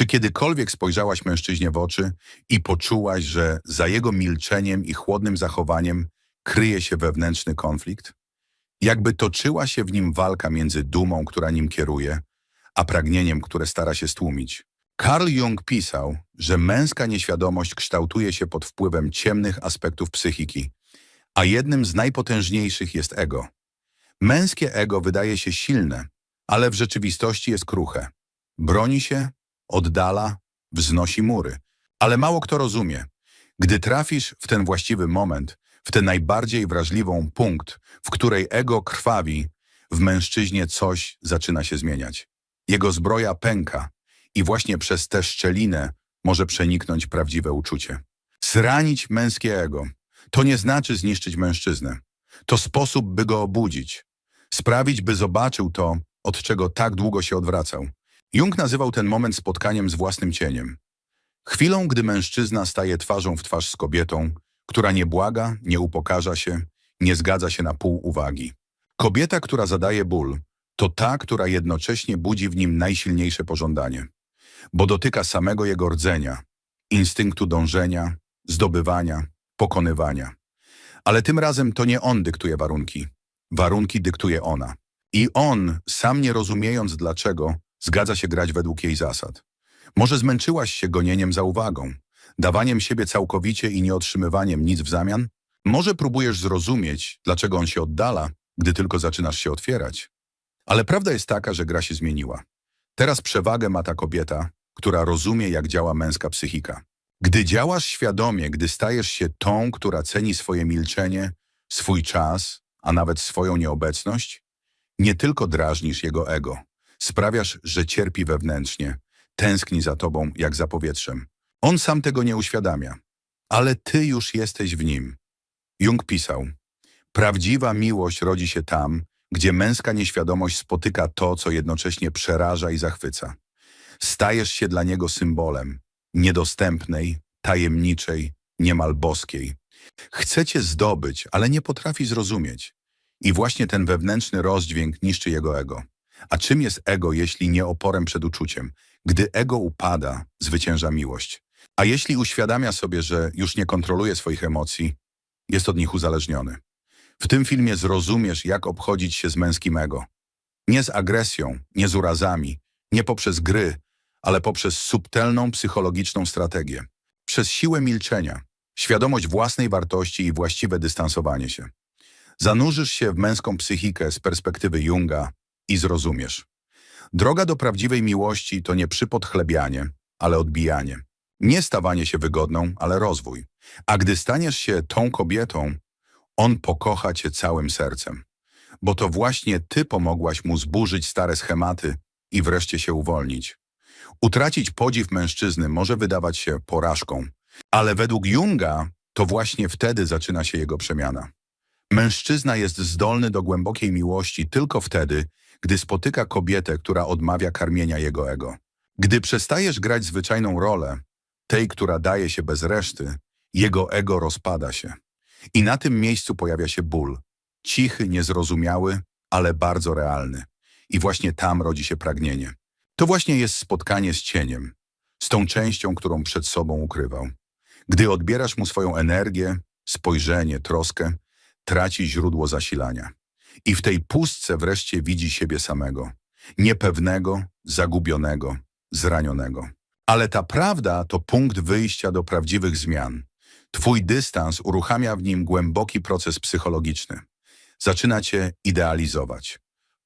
Czy kiedykolwiek spojrzałaś mężczyźnie w oczy i poczułaś, że za jego milczeniem i chłodnym zachowaniem kryje się wewnętrzny konflikt? Jakby toczyła się w nim walka między dumą, która nim kieruje, a pragnieniem, które stara się stłumić. Carl Jung pisał, że męska nieświadomość kształtuje się pod wpływem ciemnych aspektów psychiki, a jednym z najpotężniejszych jest ego. Męskie ego wydaje się silne, ale w rzeczywistości jest kruche. Broni się, oddala, wznosi mury. Ale mało kto rozumie. Gdy trafisz w ten właściwy moment, w tę najbardziej wrażliwą punkt, w której ego krwawi, w mężczyźnie coś zaczyna się zmieniać. Jego zbroja pęka i właśnie przez tę szczelinę może przeniknąć prawdziwe uczucie. Zranić męskie ego to nie znaczy zniszczyć mężczyznę. To sposób, by go obudzić. Sprawić, by zobaczył to, od czego tak długo się odwracał. Jung nazywał ten moment spotkaniem z własnym cieniem. Chwilą, gdy mężczyzna staje twarzą w twarz z kobietą, która nie błaga, nie upokarza się, nie zgadza się na pół uwagi. Kobieta, która zadaje ból, to ta, która jednocześnie budzi w nim najsilniejsze pożądanie, bo dotyka samego jego rdzenia, instynktu dążenia, zdobywania, pokonywania. Ale tym razem to nie on dyktuje warunki. Warunki dyktuje ona. I on, sam nie rozumiejąc dlaczego, zgadza się grać według jej zasad. Może zmęczyłaś się gonieniem za uwagą, dawaniem siebie całkowicie i nie otrzymywaniem nic w zamian? Może próbujesz zrozumieć, dlaczego on się oddala, gdy tylko zaczynasz się otwierać. Ale prawda jest taka, że gra się zmieniła. Teraz przewagę ma ta kobieta, która rozumie, jak działa męska psychika. Gdy działasz świadomie, gdy stajesz się tą, która ceni swoje milczenie, swój czas, a nawet swoją nieobecność, nie tylko drażnisz jego ego, sprawiasz, że cierpi wewnętrznie, tęskni za tobą jak za powietrzem. On sam tego nie uświadamia, ale ty już jesteś w nim. Jung pisał, prawdziwa miłość rodzi się tam, gdzie męska nieświadomość spotyka to, co jednocześnie przeraża i zachwyca. Stajesz się dla niego symbolem, niedostępnej, tajemniczej, niemal boskiej. Chce cię zdobyć, ale nie potrafi zrozumieć. I właśnie ten wewnętrzny rozdźwięk niszczy jego ego. A czym jest ego, jeśli nie oporem przed uczuciem? Gdy ego upada, zwycięża miłość. A jeśli uświadamia sobie, że już nie kontroluje swoich emocji, jest od nich uzależniony. W tym filmie zrozumiesz, jak obchodzić się z męskim ego. Nie z agresją, nie z urazami, nie poprzez gry, ale poprzez subtelną psychologiczną strategię. Przez siłę milczenia, świadomość własnej wartości i właściwe dystansowanie się. Zanurzysz się w męską psychikę z perspektywy Junga i zrozumiesz. Droga do prawdziwej miłości to nie przypodchlebianie, ale odbijanie. Nie stawanie się wygodną, ale rozwój. A gdy staniesz się tą kobietą, on pokocha cię całym sercem. Bo to właśnie ty pomogłaś mu zburzyć stare schematy i wreszcie się uwolnić. Utracić podziw mężczyzny może wydawać się porażką, ale według Junga to właśnie wtedy zaczyna się jego przemiana. Mężczyzna jest zdolny do głębokiej miłości tylko wtedy, gdy spotyka kobietę, która odmawia karmienia jego ego. Gdy przestajesz grać zwyczajną rolę, tej, która daje się bez reszty, jego ego rozpada się. I na tym miejscu pojawia się ból. Cichy, niezrozumiały, ale bardzo realny. I właśnie tam rodzi się pragnienie. To właśnie jest spotkanie z cieniem, z tą częścią, którą przed sobą ukrywał. Gdy odbierasz mu swoją energię, spojrzenie, troskę, traci źródło zasilania. I w tej pustce wreszcie widzi siebie samego. Niepewnego, zagubionego, zranionego. Ale ta prawda to punkt wyjścia do prawdziwych zmian. Twój dystans uruchamia w nim głęboki proces psychologiczny. Zaczyna cię idealizować.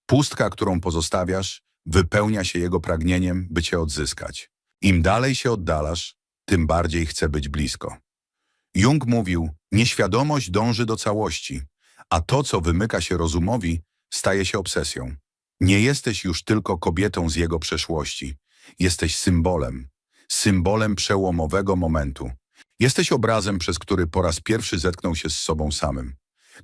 Pustka, którą pozostawiasz, wypełnia się jego pragnieniem, by cię odzyskać. Im dalej się oddalasz, tym bardziej chce być blisko. Jung mówił, nieświadomość dąży do całości, a to, co wymyka się rozumowi, staje się obsesją. Nie jesteś już tylko kobietą z jego przeszłości. Jesteś symbolem, symbolem przełomowego momentu. Jesteś obrazem, przez który po raz pierwszy zetknął się z sobą samym.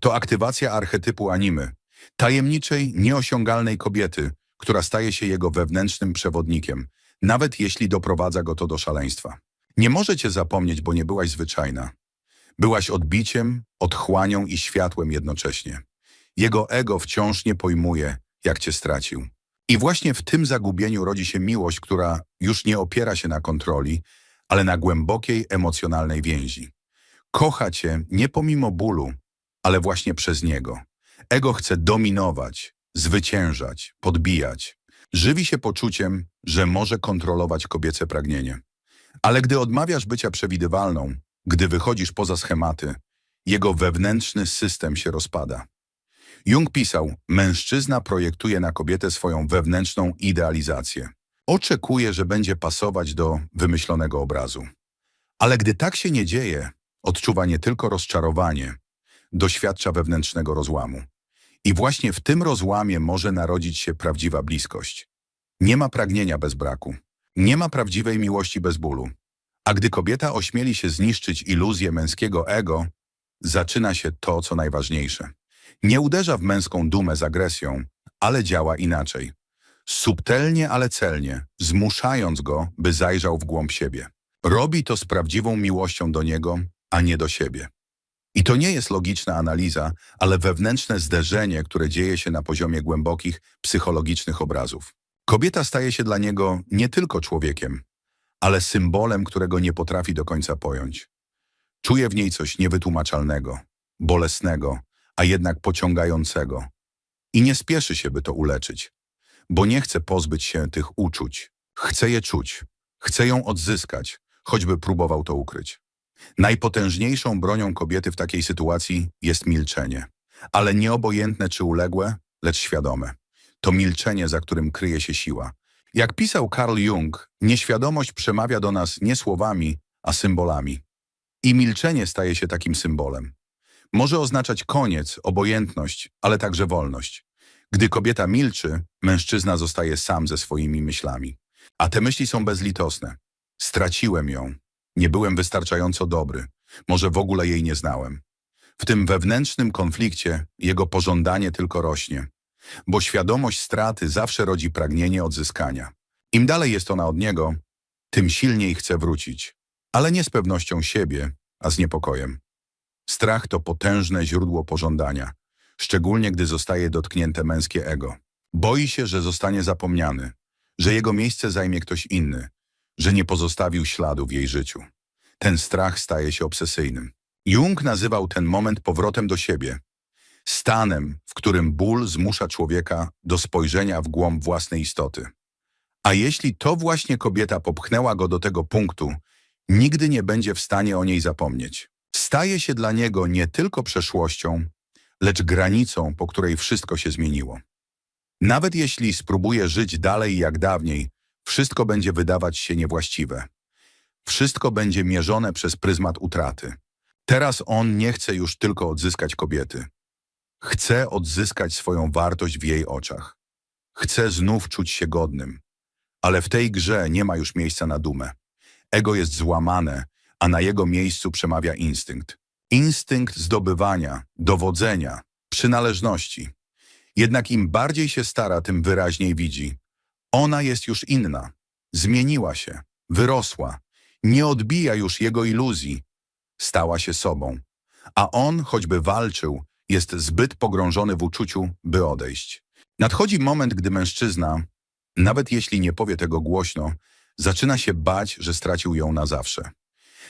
To aktywacja archetypu animy, tajemniczej, nieosiągalnej kobiety, która staje się jego wewnętrznym przewodnikiem, nawet jeśli doprowadza go to do szaleństwa. Nie może cię zapomnieć, bo nie byłaś zwyczajna. Byłaś odbiciem, otchłanią i światłem jednocześnie. Jego ego wciąż nie pojmuje, jak cię stracił. I właśnie w tym zagubieniu rodzi się miłość, która już nie opiera się na kontroli, ale na głębokiej emocjonalnej więzi. Kocha cię nie pomimo bólu, ale właśnie przez niego. Ego chce dominować, zwyciężać, podbijać. Żywi się poczuciem, że może kontrolować kobiece pragnienie. Ale gdy odmawiasz bycia przewidywalną, gdy wychodzisz poza schematy, jego wewnętrzny system się rozpada. Jung pisał, mężczyzna projektuje na kobietę swoją wewnętrzną idealizację. Oczekuje, że będzie pasować do wymyślonego obrazu. Ale gdy tak się nie dzieje, odczuwa nie tylko rozczarowanie, doświadcza wewnętrznego rozłamu. I właśnie w tym rozłamie może narodzić się prawdziwa bliskość. Nie ma pragnienia bez braku. Nie ma prawdziwej miłości bez bólu. A gdy kobieta ośmieli się zniszczyć iluzję męskiego ego, zaczyna się to, co najważniejsze. Nie uderza w męską dumę z agresją, ale działa inaczej. Subtelnie, ale celnie, zmuszając go, by zajrzał w głąb siebie. Robi to z prawdziwą miłością do niego, a nie do siebie. I to nie jest logiczna analiza, ale wewnętrzne zderzenie, które dzieje się na poziomie głębokich, psychologicznych obrazów. Kobieta staje się dla niego nie tylko człowiekiem, ale symbolem, którego nie potrafi do końca pojąć. Czuje w niej coś niewytłumaczalnego, bolesnego, a jednak pociągającego. I nie spieszy się, by to uleczyć, bo nie chce pozbyć się tych uczuć. Chce je czuć, chce ją odzyskać, choćby próbował to ukryć. Najpotężniejszą bronią kobiety w takiej sytuacji jest milczenie, ale nie obojętne czy uległe, lecz świadome. To milczenie, za którym kryje się siła. Jak pisał Carl Jung, nieświadomość przemawia do nas nie słowami, a symbolami. I milczenie staje się takim symbolem. Może oznaczać koniec, obojętność, ale także wolność. Gdy kobieta milczy, mężczyzna zostaje sam ze swoimi myślami. A te myśli są bezlitosne. Straciłem ją. Nie byłem wystarczająco dobry. Może w ogóle jej nie znałem. W tym wewnętrznym konflikcie jego pożądanie tylko rośnie. Bo świadomość straty zawsze rodzi pragnienie odzyskania. Im dalej jest ona od niego, tym silniej chce wrócić. Ale nie z pewnością siebie, a z niepokojem. Strach to potężne źródło pożądania, szczególnie gdy zostaje dotknięte męskie ego. Boi się, że zostanie zapomniany, że jego miejsce zajmie ktoś inny, że nie pozostawił śladu w jej życiu. Ten strach staje się obsesyjnym. Jung nazywał ten moment powrotem do siebie, stanem, w którym ból zmusza człowieka do spojrzenia w głąb własnej istoty. A jeśli to właśnie kobieta popchnęła go do tego punktu, nigdy nie będzie w stanie o niej zapomnieć. Staje się dla niego nie tylko przeszłością, lecz granicą, po której wszystko się zmieniło. Nawet jeśli spróbuje żyć dalej jak dawniej, wszystko będzie wydawać się niewłaściwe. Wszystko będzie mierzone przez pryzmat utraty. Teraz on nie chce już tylko odzyskać kobiety. Chce odzyskać swoją wartość w jej oczach. Chce znów czuć się godnym. Ale w tej grze nie ma już miejsca na dumę. Ego jest złamane, a na jego miejscu przemawia instynkt. Instynkt zdobywania, dowodzenia, przynależności. Jednak im bardziej się stara, tym wyraźniej widzi. Ona jest już inna. Zmieniła się, wyrosła. Nie odbija już jego iluzji. Stała się sobą. A on, choćby walczył, jest zbyt pogrążony w uczuciu, by odejść. Nadchodzi moment, gdy mężczyzna, nawet jeśli nie powie tego głośno, zaczyna się bać, że stracił ją na zawsze.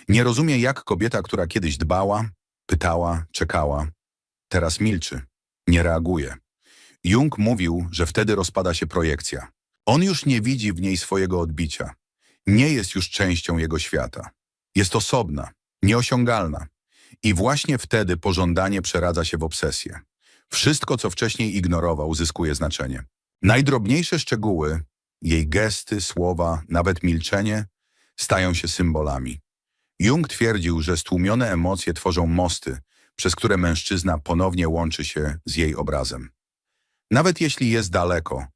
Nie rozumie, jak kobieta, która kiedyś dbała, pytała, czekała, teraz milczy, nie reaguje. Jung mówił, że wtedy rozpada się projekcja. On już nie widzi w niej swojego odbicia. Nie jest już częścią jego świata. Jest osobna, nieosiągalna. I właśnie wtedy pożądanie przeradza się w obsesję. Wszystko, co wcześniej ignorował, zyskuje znaczenie. Najdrobniejsze szczegóły, jej gesty, słowa, nawet milczenie, stają się symbolami. Jung twierdził, że stłumione emocje tworzą mosty, przez które mężczyzna ponownie łączy się z jej obrazem. Nawet jeśli jest daleko,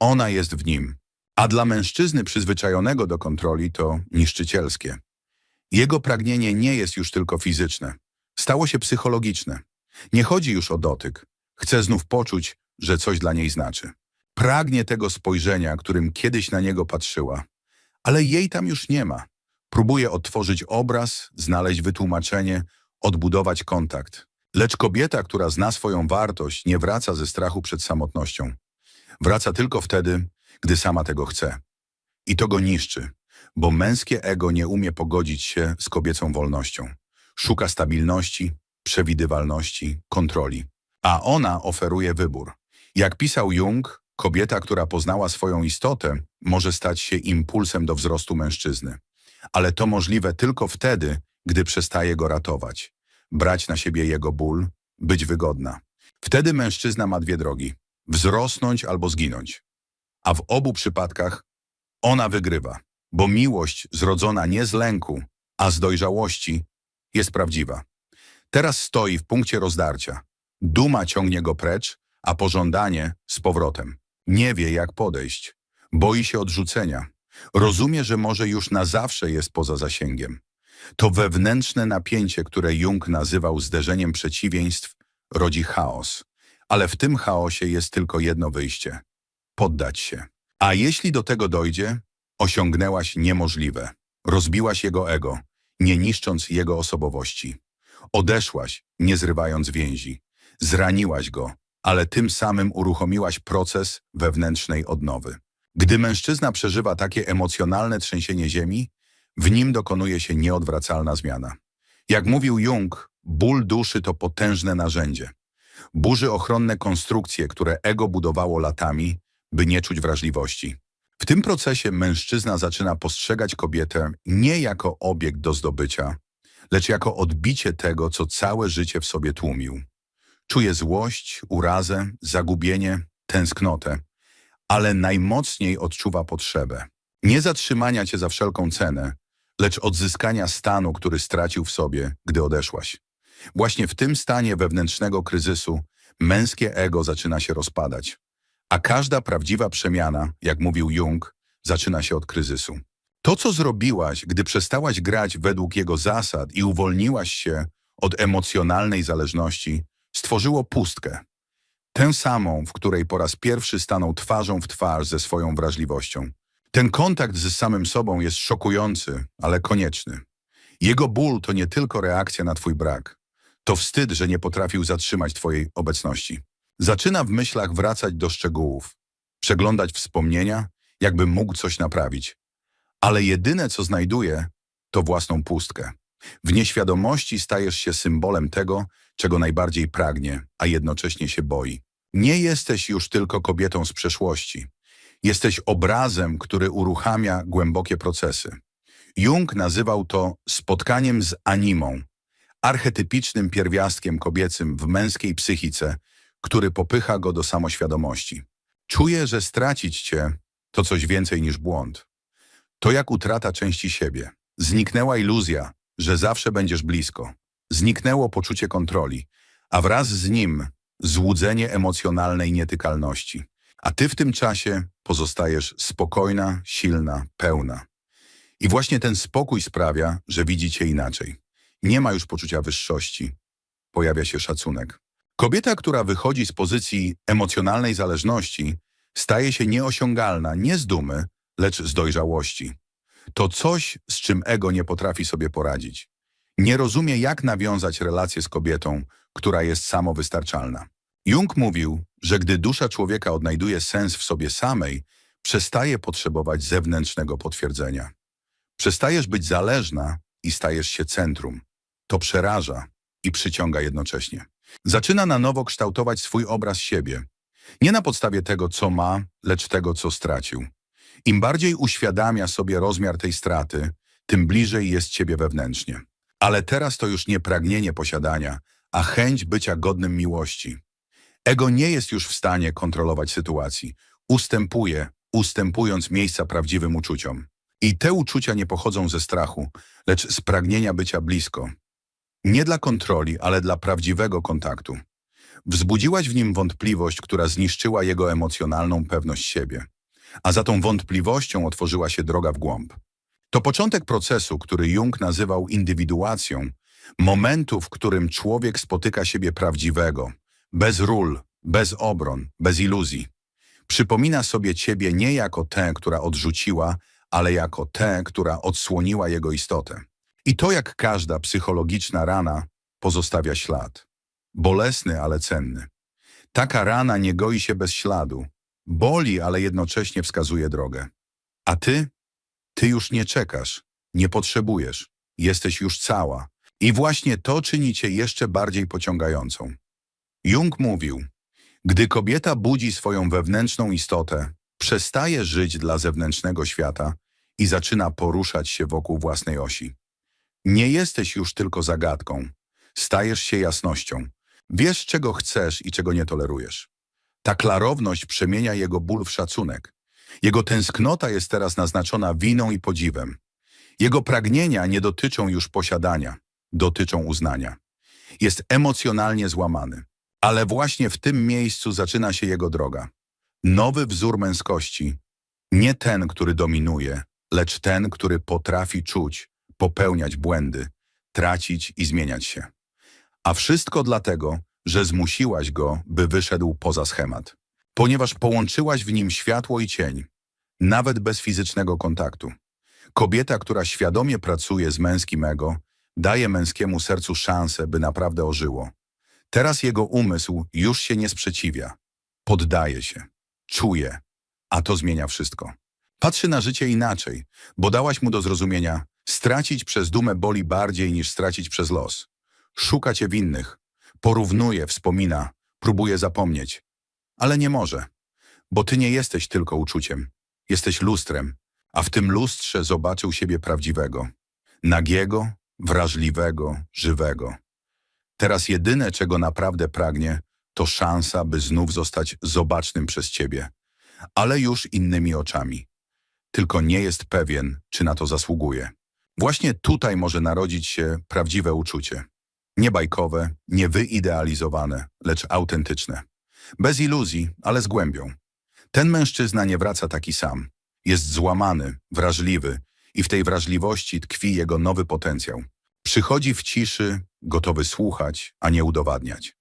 ona jest w nim, a dla mężczyzny przyzwyczajonego do kontroli to niszczycielskie. Jego pragnienie nie jest już tylko fizyczne, stało się psychologiczne. Nie chodzi już o dotyk, chce znów poczuć, że coś dla niej znaczy. Pragnie tego spojrzenia, którym kiedyś na niego patrzyła, ale jej tam już nie ma. Próbuje odtworzyć obraz, znaleźć wytłumaczenie, odbudować kontakt. Lecz kobieta, która zna swoją wartość, nie wraca ze strachu przed samotnością. Wraca tylko wtedy, gdy sama tego chce. I to go niszczy, bo męskie ego nie umie pogodzić się z kobiecą wolnością. Szuka stabilności, przewidywalności, kontroli. A ona oferuje wybór. Jak pisał Jung, kobieta, która poznała swoją istotę, może stać się impulsem do wzrostu mężczyzny. Ale to możliwe tylko wtedy, gdy przestaje go ratować. Brać na siebie jego ból, być wygodna. Wtedy mężczyzna ma dwie drogi. Wzrosnąć albo zginąć. A w obu przypadkach ona wygrywa, bo miłość zrodzona nie z lęku, a z dojrzałości jest prawdziwa. Teraz stoi w punkcie rozdarcia. Duma ciągnie go precz, a pożądanie z powrotem. Nie wie, jak podejść. Boi się odrzucenia. Rozumie, że może już na zawsze jest poza zasięgiem. To wewnętrzne napięcie, które Jung nazywał zderzeniem przeciwieństw, rodzi chaos. Ale w tym chaosie jest tylko jedno wyjście. Poddać się. A jeśli do tego dojdzie, osiągnęłaś niemożliwe. Rozbiłaś jego ego, nie niszcząc jego osobowości. Odeszłaś, nie zrywając więzi. Zraniłaś go, ale tym samym uruchomiłaś proces wewnętrznej odnowy. Gdy mężczyzna przeżywa takie emocjonalne trzęsienie ziemi, w nim dokonuje się nieodwracalna zmiana. Jak mówił Jung, ból duszy to potężne narzędzie. Burzy ochronne konstrukcje, które ego budowało latami, by nie czuć wrażliwości. Tym procesie mężczyzna zaczyna postrzegać kobietę nie jako obiekt do zdobycia, lecz jako odbicie tego, co całe życie w sobie tłumił. Czuje złość, urazę, zagubienie, tęsknotę, ale najmocniej odczuwa potrzebę. Nie zatrzymania cię za wszelką cenę, lecz odzyskania stanu, który stracił w sobie, gdy odeszłaś. Właśnie w tym stanie wewnętrznego kryzysu męskie ego zaczyna się rozpadać. A każda prawdziwa przemiana, jak mówił Jung, zaczyna się od kryzysu. To, co zrobiłaś, gdy przestałaś grać według jego zasad i uwolniłaś się od emocjonalnej zależności, stworzyło pustkę. Tę samą, w której po raz pierwszy stanął twarzą w twarz ze swoją wrażliwością. Ten kontakt z samym sobą jest szokujący, ale konieczny. Jego ból to nie tylko reakcja na twój brak. To wstyd, że nie potrafił zatrzymać twojej obecności. Zaczyna w myślach wracać do szczegółów, przeglądać wspomnienia, jakby mógł coś naprawić. Ale jedyne, co znajduje, to własną pustkę. W nieświadomości stajesz się symbolem tego, czego najbardziej pragnie, a jednocześnie się boi. Nie jesteś już tylko kobietą z przeszłości. Jesteś obrazem, który uruchamia głębokie procesy. Jung nazywał to spotkaniem z animą, archetypicznym pierwiastkiem kobiecym w męskiej psychice, który popycha go do samoświadomości. Czuje, że stracić cię to coś więcej niż błąd. To jak utrata części siebie. Zniknęła iluzja, że zawsze będziesz blisko. Zniknęło poczucie kontroli, a wraz z nim złudzenie emocjonalnej nietykalności. A ty w tym czasie pozostajesz spokojna, silna, pełna. I właśnie ten spokój sprawia, że widzicie inaczej. Nie ma już poczucia wyższości. Pojawia się szacunek. Kobieta, która wychodzi z pozycji emocjonalnej zależności, staje się nieosiągalna nie z dumy, lecz z dojrzałości. To coś, z czym ego nie potrafi sobie poradzić. Nie rozumie, jak nawiązać relację z kobietą, która jest samowystarczalna. Jung mówił, że gdy dusza człowieka odnajduje sens w sobie samej, przestaje potrzebować zewnętrznego potwierdzenia. Przestajesz być zależna i stajesz się centrum. To przeraża i przyciąga jednocześnie. Zaczyna na nowo kształtować swój obraz siebie. Nie na podstawie tego, co ma, lecz tego, co stracił. Im bardziej uświadamia sobie rozmiar tej straty, tym bliżej jest ciebie wewnętrznie. Ale teraz to już nie pragnienie posiadania, a chęć bycia godnym miłości. Ego nie jest już w stanie kontrolować sytuacji. Ustępuje, ustępując miejsca prawdziwym uczuciom. I te uczucia nie pochodzą ze strachu, lecz z pragnienia bycia blisko. Nie dla kontroli, ale dla prawdziwego kontaktu. Wzbudziłaś w nim wątpliwość, która zniszczyła jego emocjonalną pewność siebie. A za tą wątpliwością otworzyła się droga w głąb. To początek procesu, który Jung nazywał indywiduacją, momentu, w którym człowiek spotyka siebie prawdziwego, bez ról, bez obron, bez iluzji. Przypomina sobie ciebie nie jako tę, która odrzuciła, ale jako tę, która odsłoniła jego istotę. I to jak każda psychologiczna rana pozostawia ślad. Bolesny, ale cenny. Taka rana nie goi się bez śladu, Boli, ale jednocześnie wskazuje drogę. A ty? Ty już nie czekasz, nie potrzebujesz, jesteś już cała. I właśnie to czyni cię jeszcze bardziej pociągającą. Jung mówił, gdy kobieta budzi swoją wewnętrzną istotę, przestaje żyć dla zewnętrznego świata i zaczyna poruszać się wokół własnej osi. Nie jesteś już tylko zagadką, stajesz się jasnością. Wiesz, czego chcesz i czego nie tolerujesz. Ta klarowność przemienia jego ból w szacunek. Jego tęsknota jest teraz naznaczona winą i podziwem. Jego pragnienia nie dotyczą już posiadania, dotyczą uznania. Jest emocjonalnie złamany. Ale właśnie w tym miejscu zaczyna się jego droga. Nowy wzór męskości. Nie ten, który dominuje, lecz ten, który potrafi czuć, popełniać błędy, tracić i zmieniać się. A wszystko dlatego, że zmusiłaś go, by wyszedł poza schemat. Ponieważ połączyłaś w nim światło i cień, nawet bez fizycznego kontaktu. Kobieta, która świadomie pracuje z męskim ego, daje męskiemu sercu szansę, by naprawdę ożyło. Teraz jego umysł już się nie sprzeciwia. Poddaje się. Czuje. A to zmienia wszystko. Patrzy na życie inaczej, bo dałaś mu do zrozumienia, stracić przez dumę boli bardziej niż stracić przez los. Szuka cię winnych. Porównuje, wspomina, próbuje zapomnieć. Ale nie może. Bo ty nie jesteś tylko uczuciem. Jesteś lustrem, a w tym lustrze zobaczył siebie prawdziwego. Nagiego, wrażliwego, żywego. Teraz jedyne, czego naprawdę pragnie, to szansa, by znów zostać zobacznym przez ciebie, ale już innymi oczami. Tylko nie jest pewien, czy na to zasługuje. Właśnie tutaj może narodzić się prawdziwe uczucie. Nie bajkowe, nie wyidealizowane, lecz autentyczne. Bez iluzji, ale z głębią. Ten mężczyzna nie wraca taki sam. Jest złamany, wrażliwy i w tej wrażliwości tkwi jego nowy potencjał. Przychodzi w ciszy, gotowy słuchać, a nie udowadniać.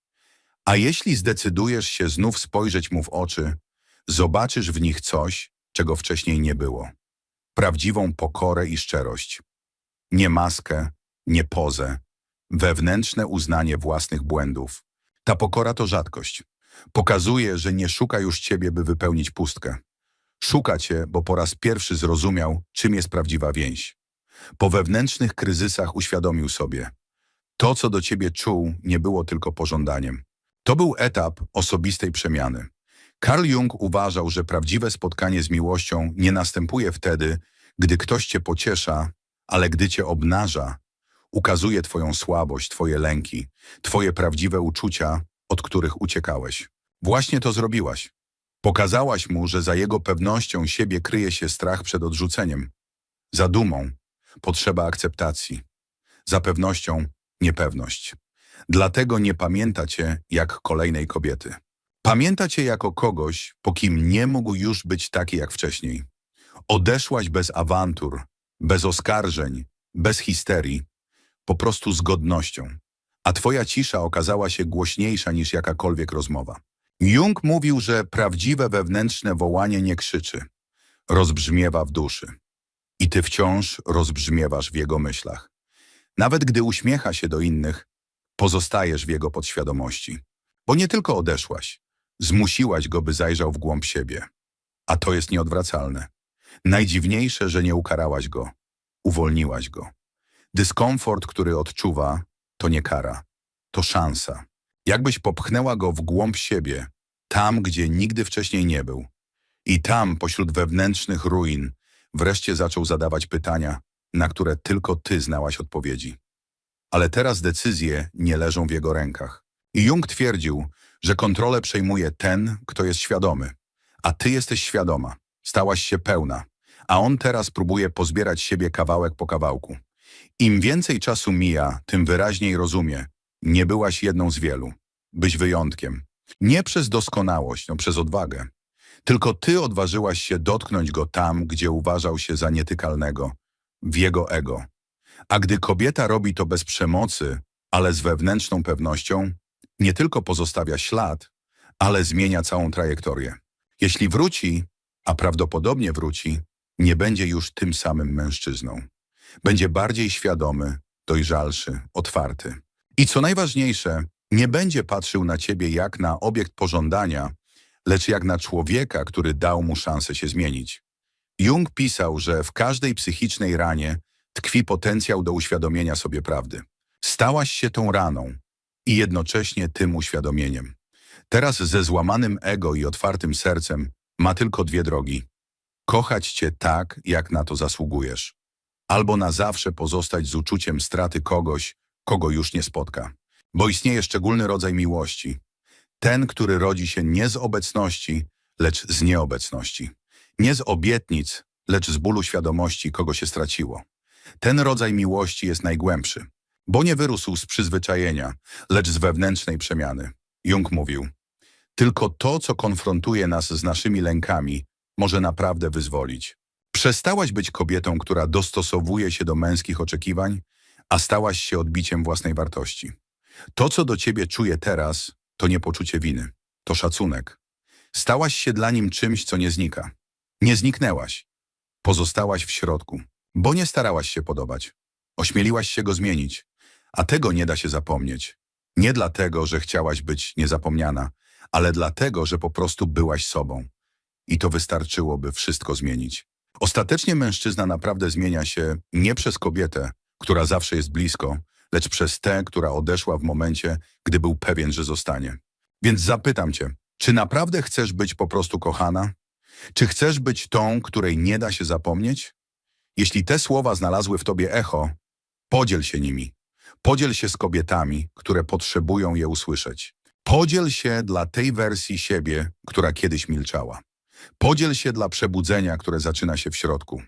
A jeśli zdecydujesz się znów spojrzeć mu w oczy, zobaczysz w nich coś, czego wcześniej nie było. Prawdziwą pokorę i szczerość. Nie maskę, nie pozę, wewnętrzne uznanie własnych błędów. Ta pokora to rzadkość. Pokazuje, że nie szuka już ciebie, by wypełnić pustkę. Szuka cię, bo po raz pierwszy zrozumiał, czym jest prawdziwa więź. Po wewnętrznych kryzysach uświadomił sobie. To, co do ciebie czuł, nie było tylko pożądaniem. To był etap osobistej przemiany. Carl Jung uważał, że prawdziwe spotkanie z miłością nie następuje wtedy, gdy ktoś cię pociesza, ale gdy cię obnaża, ukazuje twoją słabość, twoje lęki, twoje prawdziwe uczucia, od których uciekałeś. Właśnie to zrobiłaś. Pokazałaś mu, że za jego pewnością siebie kryje się strach przed odrzuceniem. Za dumą potrzeba akceptacji. Za pewnością niepewność. Dlatego nie pamięta cię jak kolejnej kobiety. Pamięta cię jako kogoś, po kim nie mógł już być taki jak wcześniej. Odeszłaś bez awantur, bez oskarżeń, bez histerii, po prostu z godnością. A twoja cisza okazała się głośniejsza niż jakakolwiek rozmowa. Jung mówił, że prawdziwe wewnętrzne wołanie nie krzyczy, rozbrzmiewa w duszy. I ty wciąż rozbrzmiewasz w jego myślach. Nawet gdy uśmiecha się do innych, pozostajesz w jego podświadomości. Bo nie tylko odeszłaś, zmusiłaś go, by zajrzał w głąb siebie. A to jest nieodwracalne. Najdziwniejsze, że nie ukarałaś go. Uwolniłaś go. Dyskomfort, który odczuwa, to nie kara. To szansa. Jakbyś popchnęła go w głąb siebie, tam, gdzie nigdy wcześniej nie był. I tam, pośród wewnętrznych ruin, wreszcie zaczął zadawać pytania, na które tylko ty znałaś odpowiedzi. Ale teraz decyzje nie leżą w jego rękach. I Jung twierdził, że kontrolę przejmuje ten, kto jest świadomy. A ty jesteś świadoma. Stałaś się pełna. A on teraz próbuje pozbierać siebie kawałek po kawałku. Im więcej czasu mija, tym wyraźniej rozumie. Nie byłaś jedną z wielu. Byś wyjątkiem. Nie przez doskonałość, no przez odwagę. Tylko ty odważyłaś się dotknąć go tam, gdzie uważał się za nietykalnego. W jego ego. A gdy kobieta robi to bez przemocy, ale z wewnętrzną pewnością, nie tylko pozostawia ślad, ale zmienia całą trajektorię. Jeśli wróci, a prawdopodobnie wróci, nie będzie już tym samym mężczyzną. Będzie bardziej świadomy, dojrzalszy, otwarty. I co najważniejsze, nie będzie patrzył na ciebie jak na obiekt pożądania, lecz jak na człowieka, który dał mu szansę się zmienić. Jung pisał, że w każdej psychicznej ranie tkwi potencjał do uświadomienia sobie prawdy. Stałaś się tą raną i jednocześnie tym uświadomieniem. Teraz ze złamanym ego i otwartym sercem ma tylko dwie drogi. Kochać cię tak, jak na to zasługujesz. Albo na zawsze pozostać z uczuciem straty kogoś, kogo już nie spotka. Bo istnieje szczególny rodzaj miłości. Ten, który rodzi się nie z obecności, lecz z nieobecności. Nie z obietnic, lecz z bólu świadomości, kogo się straciło. Ten rodzaj miłości jest najgłębszy, bo nie wyrósł z przyzwyczajenia, lecz z wewnętrznej przemiany. Jung mówił, tylko to, co konfrontuje nas z naszymi lękami, może naprawdę wyzwolić. Przestałaś być kobietą, która dostosowuje się do męskich oczekiwań, a stałaś się odbiciem własnej wartości. To, co do ciebie czuję teraz, to nie poczucie winy, to szacunek. Stałaś się dla nim czymś, co nie znika. Nie zniknęłaś. Pozostałaś w środku, bo nie starałaś się podobać. Ośmieliłaś się go zmienić, a tego nie da się zapomnieć. Nie dlatego, że chciałaś być niezapomniana, ale dlatego, że po prostu byłaś sobą. I to wystarczyło, by wszystko zmienić. Ostatecznie mężczyzna naprawdę zmienia się nie przez kobietę, która zawsze jest blisko, lecz przez tę, która odeszła w momencie, gdy był pewien, że zostanie. Więc zapytam cię, czy naprawdę chcesz być po prostu kochana? Czy chcesz być tą, której nie da się zapomnieć? Jeśli te słowa znalazły w tobie echo, podziel się nimi. Podziel się z kobietami, które potrzebują je usłyszeć. Podziel się dla tej wersji siebie, która kiedyś milczała. Podziel się dla przebudzenia, które zaczyna się w środku.